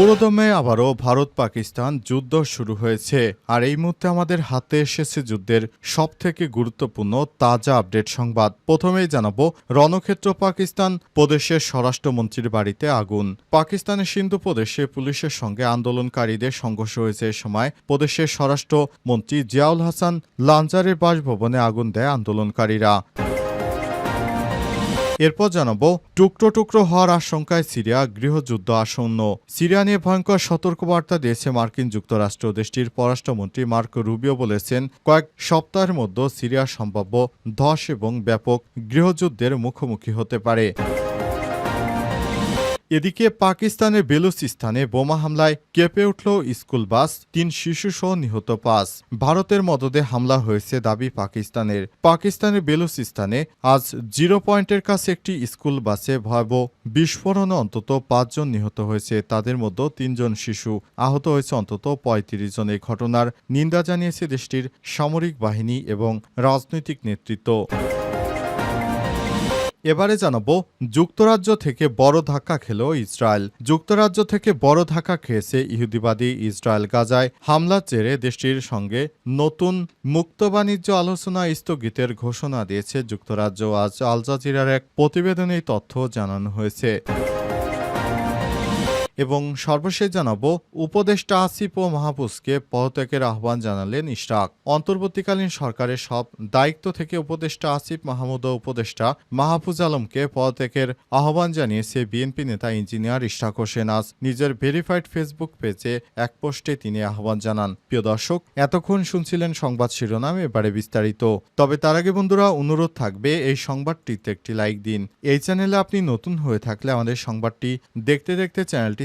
পুরোদমে আবারও ভারত পাকিস্তান যুদ্ধ শুরু হয়েছে, আর এই মুহূর্তে আমাদের হাতে এসেছে যুদ্ধের সব থেকে গুরুত্বপূর্ণ তাজা আপডেট সংবাদ। প্রথমেই জানাব, রণক্ষেত্র পাকিস্তান প্রদেশের স্বরাষ্ট্রমন্ত্রীর বাড়িতে আগুন। পাকিস্তানের সিন্ধু প্রদেশে পুলিশের সঙ্গে আন্দোলনকারীদের সংঘর্ষ হয়েছে এ সময় প্রদেশের স্বরাষ্ট্রমন্ত্রী জিয়াউল হাসান লাঞ্জারের বাসভবনে আগুন দেয় আন্দোলনকারীরা। এরপর জানাব, টুকরো টুকরো হওয়ার আশঙ্কায় সিরিয়া গৃহযুদ্ধ আসন্ন। সিরিয়া নিয়ে ভয়ঙ্কর সতর্কবার্তা দিয়েছে মার্কিন যুক্তরাষ্ট্র। দেশটির পররাষ্ট্রমন্ত্রী মার্ক রুবিও বলেছেন, কয়েক সপ্তাহের মধ্যে সিরিয়া সম্ভাব্য ধস এবং ব্যাপক গৃহযুদ্ধের মুখোমুখি হতে পারে। এদিকে পাকিস্তানের বেলুচিস্তানে বোমা হামলায় কেঁপে উঠল স্কুল বাস, তিন শিশুসহ নিহত পাঁচ। ভারতের মদদে হামলা হয়েছে দাবি পাকিস্তানের। পাকিস্তানের বেলুচিস্তানে আজ জিরো পয়েন্টের কাছে একটি স্কুল বাসে ভয়াবহ বিস্ফোরণে অন্তত পাঁচজন নিহত হয়েছে, তাদের মধ্যে তিনজন শিশু। আহত হয়েছে অন্তত পঁয়ত্রিশ জন। এই ঘটনার নিন্দা জানিয়েছে দেশটির সামরিক বাহিনী এবং রাজনৈতিক নেতৃত্ব। এবারে জানাব, যুক্তরাজ্য থেকে বড় ধাক্কা খেল ইসরায়েল। যুক্তরাজ্য থেকে বড় ধাক্কা খেয়েছে ইহুদিবাদী ইসরায়েল গাজায়। হামলার চেরে দেশটির সঙ্গে নতুন মুক্ত বাণিজ্য আলোচনা স্থগিতের ঘোষণা দিয়েছে যুক্তরাজ্য। আজ আলজাজিরার এক প্রতিবেদনে তথ্য জানানো হয়েছে। এবং সর্বশেষ জানাব, উপদেষ্টা আসিফ ও মাহফুজকে পদত্যাগের আহ্বান জানালেন ইশরাক। অন্তর্বর্তীকালীন সরকারের সব দায়িত্ব থেকে উপদেষ্টা আসিফ মাহমুদ ও উপদেষ্টা মাহফুজ আলমকে পদত্যাগের আহ্বান জানিয়েছে বিএনপি নেতা ইঞ্জিনিয়ার ইশরাক হোসেন। আজ নিজের ভেরিফাইড ফেসবুক পেজে এক পোস্টে তিনি আহ্বান জানান। প্রিয় দর্শক, এতক্ষণ শুনছিলেন সংবাদ শিরোনাম, এবারে বিস্তারিত। তবে তার আগে বন্ধুরা, অনুরোধ থাকবে এই সংবাদটিতে একটি লাইক দিন। এই চ্যানেলে আপনি নতুন হয়ে থাকলে আমাদের সংবাদটি দেখতে দেখতে চ্যানেলটি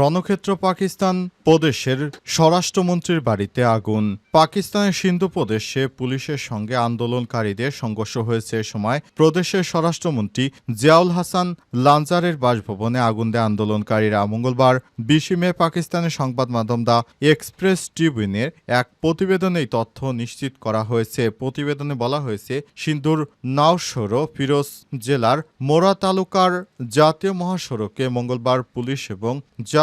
রণক্ষেত্র পাকিস্তান প্রদেশের স্বরাষ্ট্রমন্ত্রীর বাড়িতে আগুন। পাকিস্তানের সিন্ধু প্রদেশে পুলিশের সঙ্গে আন্দোলনকারীদের সংঘর্ষ হয়েছে সময় প্রদেশের স্বরাষ্ট্রমন্ত্রী জিয়াউল হাসান লাঞ্জারের বাসভবনে আগুন দেয় আন্দোলনকারীরা। মঙ্গলবার বিশে মে পাকিস্তানের সংবাদ মাধ্যম দা এক্সপ্রেস ট্রিবিউনের এক প্রতিবেদনে এই তথ্য নিশ্চিত করা হয়েছে। প্রতিবেদনে বলা হয়েছে, সিন্ধুর নাওসর ফিরোজ জেলার মোরা তালুকার জাতীয় মহাসড়কে মঙ্গলবার পুলিশ এবং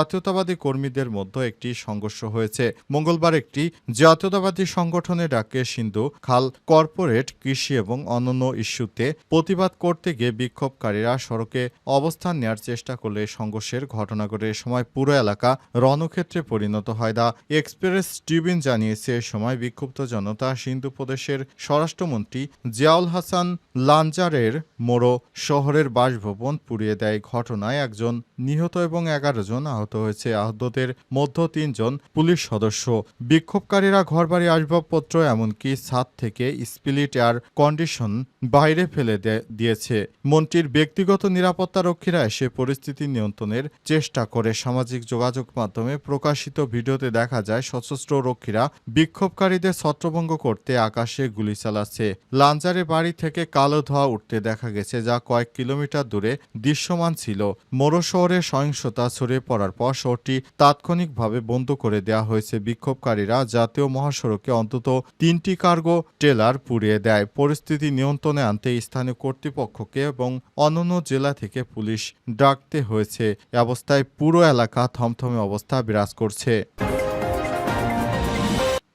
জাতীয়তাবাদী কর্মীদের মধ্যে একটি সংঘর্ষ হয়েছে। মঙ্গলবার একটি জাতীয়তাবাদী সংগঠনের ডাকে সিন্ধু খাল কর্পোরেট কৃষি এবং অন্যান্য ইস্যুতে প্রতিবাদ করতে গিয়ে বিক্ষোভকারীরা সড়কে অবস্থান নেওয়ার চেষ্টা করলে সংঘর্ষের ঘটনা ঘটে। সময় পুরো এলাকা রণক্ষেত্রে পরিণত হয়। দা এক্সপ্রেস ট্রিবিউন জানিয়েছে সময় বিক্ষুব্ধ জনতা সিন্ধু প্রদেশের স্বরাষ্ট্রমন্ত্রী জিয়াউল হাসান লাঞ্জারের মোড়ো শহরের বাসভবন পুড়িয়ে দেয়। ঘটনায় একজন নিহত এবং এগারো জন আহত। হয়েছে আহতদের মধ্যে তিনজন পুলিশ সদস্য। বিক্ষোভকারীরা ঘরবাড়ি আসবাবপত্র এমনকি ছাদ থেকে স্পিলিট এয়ার কন্ডিশন বাইরে ফেলে দিয়েছে। মন্ত্রীর ব্যক্তিগত নিরাপত্তা রক্ষীরা এসে পরিস্থিতি নিয়ন্ত্রণের চেষ্টা করে সামাজিক যোগাযোগ মাধ্যমে প্রকাশিত ভিডিওতে দেখা যায়, সশস্ত্র রক্ষীরা বিক্ষোভকারীদের ছত্রভঙ্গ করতে আকাশে গুলি চালাচ্ছে। লাঞ্জারে বাড়ি থেকে কালো ধোঁয়া উঠতে দেখা গেছে, যা কয়েক কিলোমিটার দূরে দৃশ্যমান ছিল। মোরো শহরে সহিংসতা ছড়িয়ে পড়ার পর শহরটি তাৎক্ষণিকভাবে বন্ধ করে দেয়া হয়েছে। বিক্ষোভকারীরা জাতীয় মহাসড়কে অন্তত তিনটি কার্গো ট্রেলার পুড়িয়ে দেয়। পরিস্থিতি নিয়ন্ত্রণে আনতে স্থানীয় কর্তৃপক্ষকে এবং অন্যান্য জেলা থেকে পুলিশ ডাকতে হয়েছে। অবস্থায় পুরো এলাকা থমথমে অবস্থা বিরাজ করছে।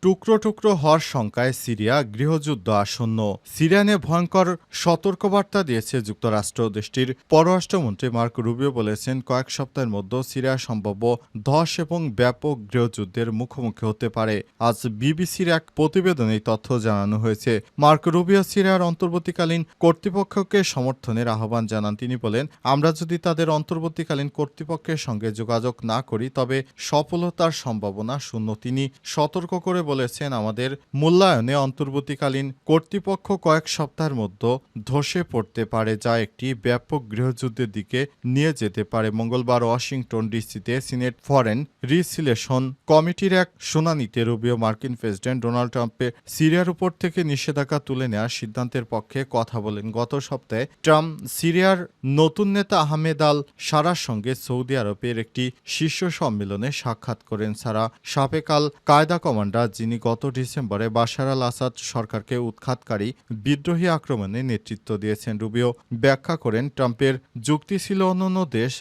টুকরো টুকরো হওয়ার শঙ্কায় সিরিয়া গৃহযুদ্ধ আসন্ন। সিরিয়ানে ভয়ঙ্কর সতর্কবার্তা দিয়েছে যুক্তরাষ্ট্র। দেশটির পররাষ্ট্রমন্ত্রী মার্ক রুবিও বলেছেন, কয়েক সপ্তাহের মধ্যে সিরিয়া সম্ভাব্য ধস এবং ব্যাপক গৃহযুদ্ধের মুখোমুখি হতে পারে। আজ বিবিসির এক প্রতিবেদনে তথ্য জানানো হয়েছে। মার্ক রুবিও সিরিয়ার অন্তর্বর্তীকালীন কর্তৃপক্ষকে সমর্থনের আহ্বান জানান। তিনি বলেন, আমরা যদি তাদের অন্তর্বর্তীকালীন কর্তৃপক্ষের সঙ্গে যোগাযোগ না করি, তবে সফলতার সম্ভাবনা শূন্য। তিনি সতর্ক করে বলেছেন, আমাদের মূল্যায়নে অন্তর্বর্তীকালীন কর্তৃপক্ষ কয়েক সপ্তাহের মধ্যে ধসে পড়তে পারে, যা একটি ব্যাপক গৃহযুদ্ধের দিকে নিয়ে যেতে পারে। মঙ্গলবার ওয়াশিংটন ডিসিতে সিনেট ফরেন রিসিলেশন কমিটির এক শুনানিতে রুবিও মার্কিন প্রেসিডেন্ট ডোনাল্ড ট্রাম্পের সিরিয়ার উপর থেকে নিষেধাজ্ঞা তুলে নেওয়ার সিদ্ধান্তের পক্ষে কথা বলেন। গত সপ্তাহে ট্রাম্প সিরিয়ার নতুন নেতা আহমেদ আল সারার সঙ্গে সৌদি আরবের একটি শীর্ষ সম্মেলনে সাক্ষাৎ করেন। সারা সাবেক কায়দা কমান্ডার যিনি গত ডিসেম্বরে বাশার আল আসাদ সরকারকে উৎখাতকারী বিদ্রোহী আক্রমণে নেতৃত্ব দিয়েছেন রুবিও। ব্যাখ্যা করেন, ট্রাম্পের যুক্তি ছিল অন্যান্য দেশ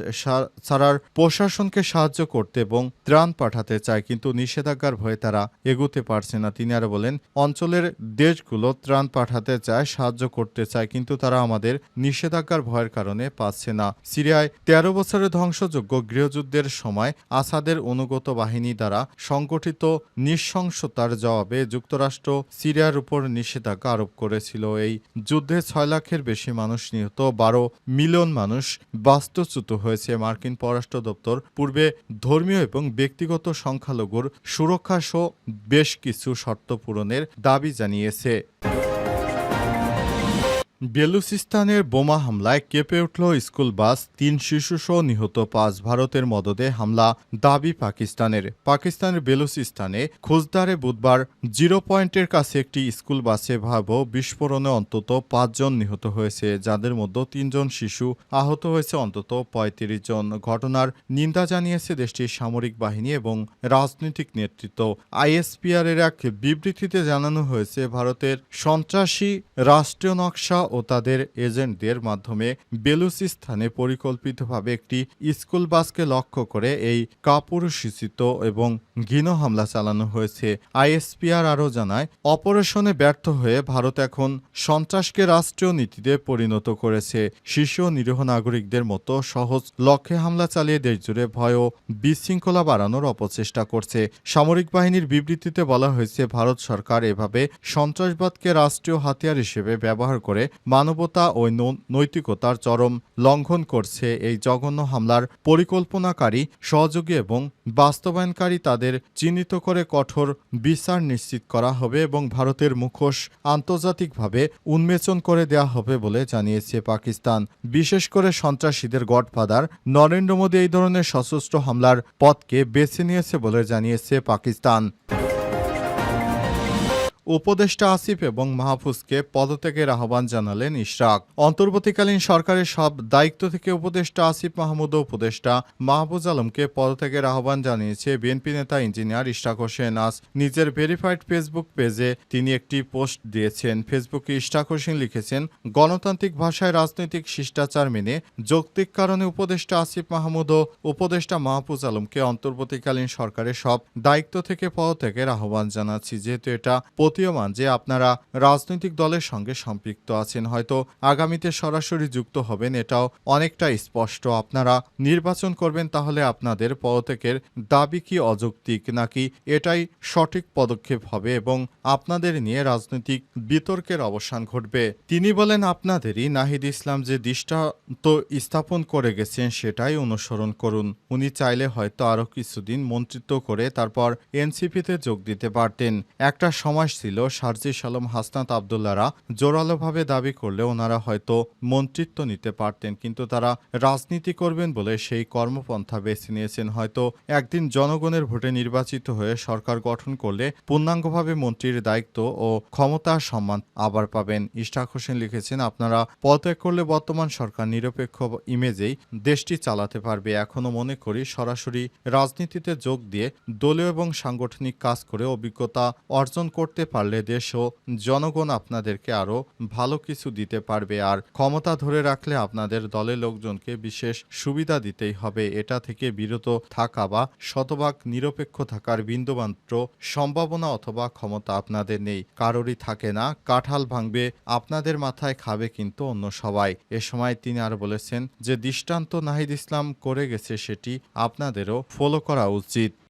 সারার প্রশাসনকে সাহায্য করতে এবং ত্রাণ পাঠাতে চায়, কিন্তু নিষেধাজ্ঞার ভয়ে তারা এগুতে পারছে না। তিনি আরও বলেন, অঞ্চলের দেশগুলো ত্রাণ পাঠাতে চায়, সাহায্য করতে চায়, কিন্তু তারা আমাদের নিষেধাজ্ঞার ভয়ের কারণে পাচ্ছে না। সিরিয়ায় তেরো বছরের ধ্বংসযোগ্য গৃহযুদ্ধের সময় আসাদের অনুগত বাহিনী দ্বারা সংগঠিত নৃশংসতার জবাবে যুক্তরাষ্ট্র সিরিয়ার উপর নিষেধাজ্ঞা আরোপ করেছিল। এই যুদ্ধে ছয় লাখের বেশি মানুষ নিহত, বারো মিলিয়ন মানুষ বাস্তুচ্যুত হয়েছে। মার্কিন পররাষ্ট্র দপ্তর পূর্বে ধর্মীয় এবং ব্যক্তিগত সংখ্যালঘুর সুরক্ষা সহ বেশ কিছু শর্ত পূরণের দাবি জানিয়েছে। বেলুচিস্তানের বোমা হামলায় কেঁপে উঠল স্কুল বাস। তিন শিশুসহ নিহত পাঁচ ভারতের মদদে হামলা দাবি পাকিস্তানের। পাকিস্তানের বেলুচিস্তানে খুজদারে বুধবার জিরো পয়েন্টের কাছে একটি স্কুল বাসে ভয়াবহ বিস্ফোরণে অন্তত পাঁচজন নিহত হয়েছে, যাদের মধ্যে তিনজন শিশু আহত হয়েছে, অন্তত পঁয়ত্রিশ জন। ঘটনার নিন্দা জানিয়েছে দেশটির সামরিক বাহিনী এবং রাজনৈতিক নেতৃত্ব। আইএসপিআর এর এক বিবৃতিতে জানানো হয়েছে, ভারতের সন্ত্রাসী রাষ্ট্রীয় নকশা তাদের এজেন্টদের মাধ্যমে বেলুচিস্তানে পরিকল্পিতভাবে একটি স্কুল বাসকে লক্ষ্য করে এই কাপুরুষিত এবং ঘৃণ হামলা চালানো হয়েছে। আইএসপিআর আরও জানায়, অপারেশনে ব্যর্থ হয়ে ভারত এখন সন্ত্রাসকে রাষ্ট্রীয় নীতিতে পরিণত করেছে। শিশু ও নিরীহ নাগরিকদের মতো সহজ লক্ষ্যে হামলা চালিয়ে দেশজুড়ে ভয় ও বিশৃঙ্খলা বাড়ানোর অপচেষ্টা করছে। সামরিক বাহিনীর বিবৃতিতে বলা হয়েছে, ভারত সরকার এভাবে সন্ত্রাসবাদকে রাষ্ট্রীয় হাতিয়ার হিসেবে ব্যবহার করে মানবতা ও নৈতিকতার চরম লঙ্ঘন করছে এই জঘন্য হামলার পরিকল্পনাকারী, সহযোগী এবং বাস্তবায়নকারী তাদের চিহ্নিত করে কঠোর বিচার নিশ্চিত করা হবে এবং ভারতের মুখোশ আন্তর্জাতিকভাবে উন্মোচন করে দেয়া হবে বলে জানিয়েছে পাকিস্তান। বিশেষ করে সন্ত্রাসীদের গডফাদার নরেন্দ্র মোদী এই ধরনের সশস্ত্র হামলার পথকে বেছে নিয়েছে বলে জানিয়েছে পাকিস্তান। উপদেষ্টা আসিফ এবং মাহফুজকে পদত্যাগের আহ্বান জানালেন ইশরাক। অন্তর্বর্তীকালীন সরকারের সব দায়িত্ব থেকে উপদেষ্টা আসিফ মাহমুদ ও উপদেষ্টা মাহবুজ আলমকে পদত্যাগের আহ্বান জানিয়েছে বিএনপি নেতা ইঞ্জিনিয়ার ইশরাক হোসেন। আজ নিজের ভেরিফাইড ফেসবুক পেজে তিনি একটি পোস্ট দিয়েছেন। ফেসবুকে ইশরাক হোসেন লিখেছেন, গণতান্ত্রিক ভাষায় রাজনৈতিক শিষ্টাচার মেনে যৌক্তিক কারণে উপদেষ্টা আসিফ মাহমুদ ও উপদেষ্টা মাহফুজ আলমকে অন্তর্বর্তীকালীন সরকারের সব দায়িত্ব থেকে পদত্যাগের আহ্বান জানাচ্ছি। যেহেতু এটা প্রতীয়মান যে আপনারা রাজনৈতিক দলের সঙ্গে সম্পৃক্ত আছেন। হয়তো আগামীতে সরাসরি যুক্ত হবেন, এটাও অনেকটা স্পষ্ট। আপনারা নির্বাচন করবেন তাহলে আপনাদের পদত্যাগের দাবি কি অযৌক্তিক, নাকি এটাই সঠিক পদক্ষেপ হবে এবং আপনাদের নিয়ে রাজনৈতিক বিতর্কের অবসান ঘটবে? তিনি বলেন, আপনাদেরই নাহিদ ইসলাম যে দৃষ্টান্ত স্থাপন করে গেছেন, সেটাই অনুসরণ করুন। উনি চাইলে হয়তো আরও কিছুদিন মন্ত্রিত্ব করে তারপর এনসিপিতে যোগ দিতে পারতেন। একটা সময় ছিল সার্জিস আলম হাসনাত আবদুল্লারা জোরালোভাবে দাবি করলে ওনারা হয়তো মন্ত্রিত্ব নিতে পারতেন, কিন্তু তারা রাজনীতি করবেন বলে সেই কর্মপন্থা বেছে নিয়েছেন। হয়তো একদিন জনগণের ভোটে নির্বাচিত হয়ে সরকার গঠন করলে পূর্ণাঙ্গভাবে মন্ত্রীর দায়িত্ব ও ক্ষমতার সম্মান আবার পাবেন। ইশরাক হোসেন লিখেছেন, আপনারা পদত্যাগ করলে বর্তমান সরকার নিরপেক্ষ ইমেজেই দেশটি চালাতে পারবে। এখনও মনে করি সরাসরি রাজনীতিতে যোগ দিয়ে দলীয় এবং সাংগঠনিক কাজ করে অভিজ্ঞতা অর্জন করতে পারলে দেশ ও জনগণ আপনাদেরকে আরও ভালো কিছু দিতে পারবে আর ক্ষমতা ধরে রাখলে আপনাদের দলের লোকজনকে বিশেষ সুবিধা দিতেই হবে। এটা থেকে বিরত থাকা বা শতভাগ নিরপেক্ষ থাকার বিন্দুমাত্র সম্ভাবনা অথবা ক্ষমতা আপনাদের নেই। কারোরই থাকে না, কাঁঠাল ভাঙবে, আপনাদের মাথায় খাবে কিন্তু অন্য সবাই। এ সময় তিনি আর বলেছেন যে, দৃষ্টান্ত নাহিদ ইসলাম করে গেছে সেটি আপনাদেরও ফলো করা উচিত।